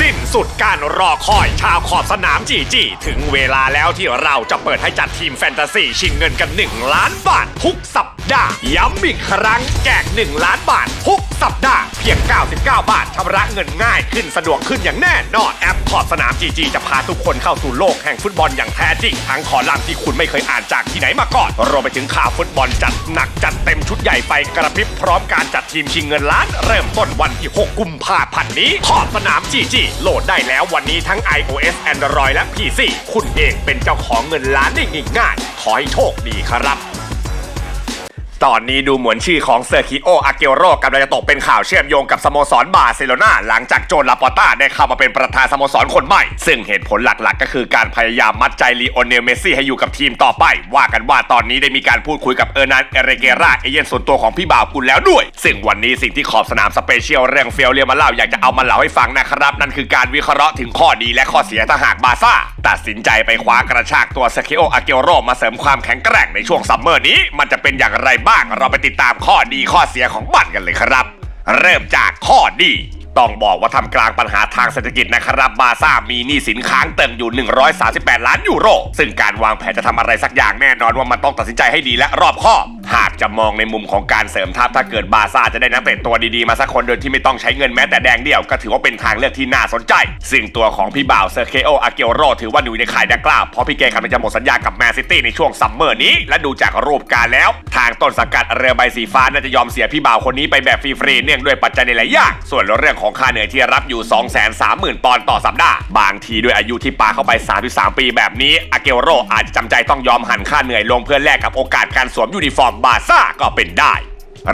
สิ้นสุดการรอคอยชาวขอบสนามจีจีถึงเวลาแล้วที่เราจะเปิดให้จัดทีมแฟนตาซีชิงเงินกัน 1 ล้านบาททุกสัปดาห์ ย้ำอีกครั้งแจก1 ล้านบาททุกสัปดาห์เพียง 99 บาทชำระเงินง่ายขึ้นสะดวกขึ้นอย่างแน่นอนแอปขอบสนามจีจีจะพาทุกคนเข้าสู่โลกแห่งฟุตบอลอย่างแท้จริงทั้งคอลัมน์ที่คุณไม่เคยอ่านจากที่ไหนมาก่อนรวมไปถึงข่าวฟุตบอลจัดหนักจัดเต็มชุดใหญ่ไฟกระพริบพร้อมการจัดทีมชิงเงินล้าน เริ่มต้นวันที่ 6 กุมภาพันธ์นี้ขอบสนามจีจีโหลดได้แล้ววันนี้ทั้ง iOS Android และ PC คุณเองเป็นเจ้าของเงินล้านได้ง่ายๆขอให้โชคดีครับ ตอนนี้ดูเหมือนชื่อของเซอร์คิโออาเกโรกำลังจะตกเป็นข่าวเชื่อมโยงกับสโมสรบาร์เซโลนาหลังจากโจนลาปอต้าได้เข้ามาเป็นประธานสโมสรคนใหม่ ซึ่งเหตุผลหลักๆ ก็คือการพยายามมัดใจลีโอเนลเมซี่ให้อยู่กับทีมต่อไป ว่ากันว่าตอนนี้ได้มีการพูดคุยกับเออร์นันเอเรเกราเอเย่นส่วนตัวของพี่บ่าวกุลแล้วด้วย ซึ่งวันนี้สิ่งที่ขอบสนามสเปเชียลเรื่องเฟียวเรียมาเล่าอยากจะเอามาเล่าให้ฟังนะครับ นั่นคือการวิเคราะห์ถึงข้อดีและข้อเสียถ้าหากบาซ่าตัดสินใจไปคว้ากระชากตัวเซคิโออาเกโรมาเสริมความแข็งแกร่งในช่วงซัมเมอร์นี้มันจะเป็นอย่างไรบ้างเราไปติดตามข้อดีข้อเสียของมันกันเลยครับ เริ่มจากข้อดีต้องบอกว่าทำกลางปัญหาทางเศรษฐกิจนะครับ บาซ่ามีหนี้สินค้างเติ่งอยู่ 138 ล้านยูโร ซึ่งการวางแผนจะทำอะไรสักอย่างแน่นอนว่ามันต้องตัดสินใจให้ดีและรอบคอบ หากจะมองในมุมของการเสริมทัพถ้าเกิดบาร์ซ่าจะได้นักเตะตัวดีๆมาสักคนโดยที่ไม่ต้องใช้เงินแม้แต่แดงเดียวก็ถือว่าเป็นทางเลือกที่น่าสนใจ ซึ่งตัวของพี่บ่าวเซอร์เคโออาเกโรถือว่าอยู่ในข่ายดังกล่าวเพราะพี่แกกำลังจะหมดสัญญากับแมนซิตี้ในช่วงซัมเมอร์นี้ และดูจากรูปการแล้ว ทางต้นสังกัดเรือใบสีฟ้าน่าจะยอมเสียพี่บ่าวคนนี้ไปแบบฟรีๆเนื่องด้วยปัจจัยหลายอย่างส่วนเรื่องของค่าเหนื่อยที่รับอยู่ 230,000ปอนด์ต่อสัปดาห์บางทีด้วยอายุที่ปาเข้าไป 33 ปีแบบนี้อาเกโรอาจจะจำใจต้องยอมหันค่าเหนื่อยลงเพื่อแลกกับโอกาสการสวมยูนิฟอร์มบาซ่าก็เป็นได้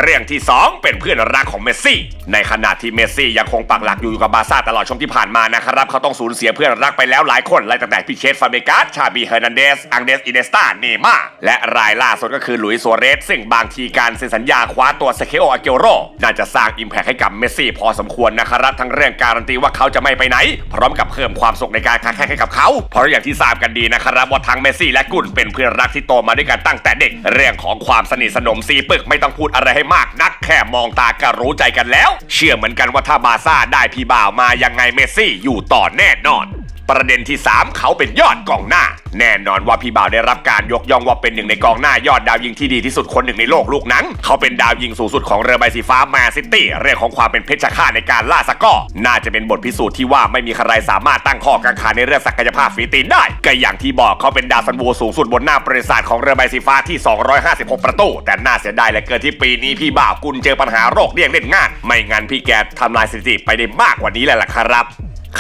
เรื่องที่ 2 เป็นเพื่อนรักของเมสซี่ ในขณะที่เมสซี่ยังคงปักหลักอยู่กับบาซ่าตลอดช่วงที่ผ่านมานะครับ เขาต้องสูญเสียเพื่อนรักไปแล้วหลายคนไล่ตั้งแต่พิเชสฟาเบกาสชาบีเฮอร์นันเดส อังเดสอินเนสตาเนย์มาและรายล่าสุดก็คือหลุยส์ซัวเรส ซึ่งบางทีการเซ็นสัญญาคว้าตัวเซเคโออาเกโรน่าจะสร้างอิมแพคให้กับเมสซี่พอสมควรนะครับทั้งเรื่องการันตีว่าเขาจะไม่ไปไหน พร้อมกับเพิ่มความสุขในการค้าแข่งให้กับเขาเพราะอย่างที่ทราบกันดีนะครับว่าทั้งเมสซี่และกุนเป็นเพื่อนรักที่โตมาด้วยกันตั้งแต่เด็ก เรื่องของความสนิทสนมซีปึกไม่ต้องพูดอะไรให้มากนักแค่มองตาก็รู้ใจกันแล้ว เชื่อเหมือนกันว่าถ้าบาซ่าได้พี่บ่าวมายังไงเมสซี่อยู่ต่อแน่นอน ประเด็นที่ 3 เขาเป็นยอดกองหน้า แน่นอนว่าพี่บ่าวได้รับการยกย่องว่าเป็นหนึ่งในกองหน้ายอดดาวยิงที่ดีที่สุดคนหนึ่งในโลกลูกนังเขาเป็นดาวยิงสูงสุดของเรือใบสีฟ้าแมนซิตี้เรื่องของความเป็นเพชฌฆาตในการล่าสกอร์น่าจะเป็นบทพิสูจน์ที่ว่าไม่มีใครสามารถตั้งข้อกังขาในเรื่องศักยภาพฝีตีนได้ ก็อย่างที่บอกเขาเป็นดาวซันโวสูงสุดบนหน้าประวัติศาสตร์ของเรือใบสีฟ้าที่ 256 ประตู แต่น่าเสียดายเหลือเกินที่ปีนี้พี่บ่าวกุลเจอปัญหาโรคเลี่ยงเล่นงาน ไม่งั้นพี่แกทำลายสถิติไปได้มากกว่านี้แหละล่ะครับ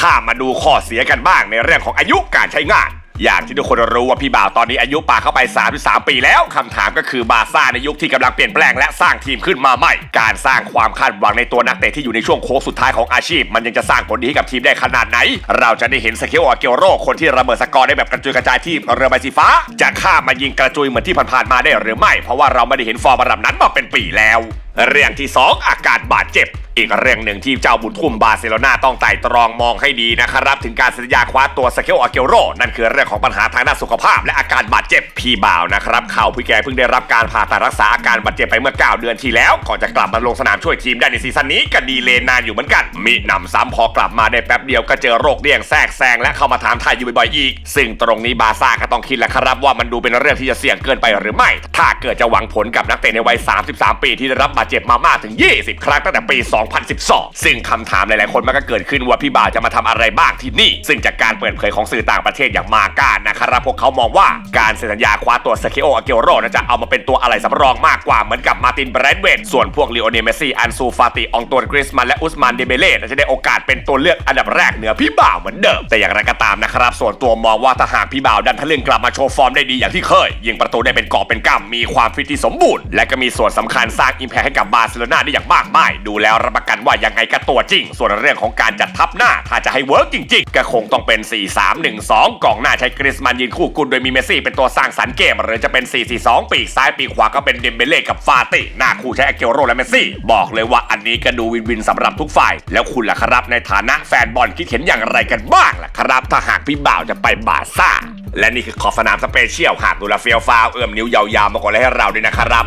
ข้ามมาดูข้อเสียกันบ้างในเรื่องของอายุการใช้งาน อย่างที่ทุกคนรู้ว่าพี่บ่าวตอนนี้อายุป่าเข้าไป 33 ปีแล้วคำถามก็คือบาซ่าในยุคที่กำลังเปลี่ยนแปลงและสร้างทีมขึ้นมาใหม่ การสร้างความคาดหวังในตัวนักเตะที่อยู่ในช่วงโค้งสุดท้ายของอาชีพ มันยังจะสร้างผลดีให้กับทีมได้ขนาดไหน เราจะได้เห็นสเกลอเกโรคนที่ระเบิดสกอร์ได้แบบกระจุยกระจายที่เรือใบสีฟ้า จะข้ามมายิงกระจุยเหมือนที่ผ่านๆมาได้หรือไม่ เพราะว่าเราไม่ได้เห็นฟอร์มระดับนั้นมาเป็นปีแล้ว เรื่องที่ 2 อาการบาดเจ็บ อีกเรื่องหนึ่งที่เจ้าบุญทุ่มบาร์เซโลนาต้องไต่ตรองมองให้ดีนะครับ ถึงการสัญญาคว้าตัวสเกลอาเกโร นั่นคือเรื่องของปัญหาทางด้านสุขภาพ และอาการบาดเจ็บพี่บ่าวนะครับเขาพี่แกเพิ่งได้รับการผ่าตัดรักษาอาการบาดเจ็บไปเมื่อ 9 เดือนที่แล้ว ก่อนจะกลับมาลงสนามช่วยทีมได้ในซีซั่นนี้ก็ดีเลนนานอยู่เหมือนกัน มีหนำซ้ำพอกลับมาได้แป๊บเดียวก็เจอโรคเลี่ยงแทรกแซงและเข้ามาถามไทยอยู่บ่อยๆอีก ซึ่งตรงนี้บาร์ซ่าก็ต้องคิดแหละครับว่ามันดูเป็นเรื่องที่จะเสี่ยงเกินไปหรือไม่ ถ้าเกิดจะหวังผลกับนักเตะในวัย 33 ปีที่ได้รับบาดเจ็บมามากถึง 20 ครั้งตั้งแต่ปี2012 ซึ่งคำถามหลายๆคนมันก็เกิดขึ้นว่าพี่บ่าวจะมาทำอะไรบ้างที่นี่ ซึ่งจากการเปิดเผยของสื่อต่างประเทศอย่างมาก้านะครับพวกเขามองว่าการเซ็นสัญญาคว้าตัวสเกโออาเกโรน่าจะเอามาเป็นตัวอะไรสำรองมากกว่าเหมือนกับมาร์ตินแบรดเวตส่วนพวกลีโอเนเมซี่อันซูฟาติองตวนกริสมันและอุสมานเดเบเล่จะได้โอกาสเป็นตัวเลือกอันดับแรกเหนือพี่บ่าวเหมือนเดิม แต่อย่างไรก็ตามนะครับ ส่วนตัวมองว่าถ้าหากพี่บ่าวดันทะลึ่งกลับมาโชว์ฟอร์มได้ดีอย่างที่เคย ยิงประตูได้เป็นกอบเป็นกำมีความฟิตที่สมบูรณ์และก็มีส่วนสำคัญสร้างอิมแพคให้กับบาร์เซโลนาได้อย่างมากมายดูแล้วรับประกันว่ายังไงก็ตัวจริง ส่วนเรื่องของการจัดทัพหน้า ถ้าจะให้เวิร์กจริง ๆ ก็คงต้องเป็น 4-3-1-2 กองหน้าใช้กริสมันยืนคู่กุนโดยมีเมสซี่เป็นตัวสร้างสรรค์เกม หรือจะเป็น 4-4-2 ปีกซ้ายปีกขวาก็เป็นเดมเบเล่กับฟาติ หน้าคู่ใช้อาเกโรและเมสซี่ บอกเลยว่าอันนี้ก็ดูวินวินสำหรับทุกฝ่าย แล้วคุณล่ะครับในฐานะแฟนบอลคิดเห็นอย่างไรกันบ้างล่ะครับถ้าหากพี่บ่าวจะไปบาซ่า และนี่คือขอบสนามสเปเชียลหากดูแลเฟียวฟาวเอื้อมนิ้วยาวๆมาก่อนเลยให้เราด้วยนะครับ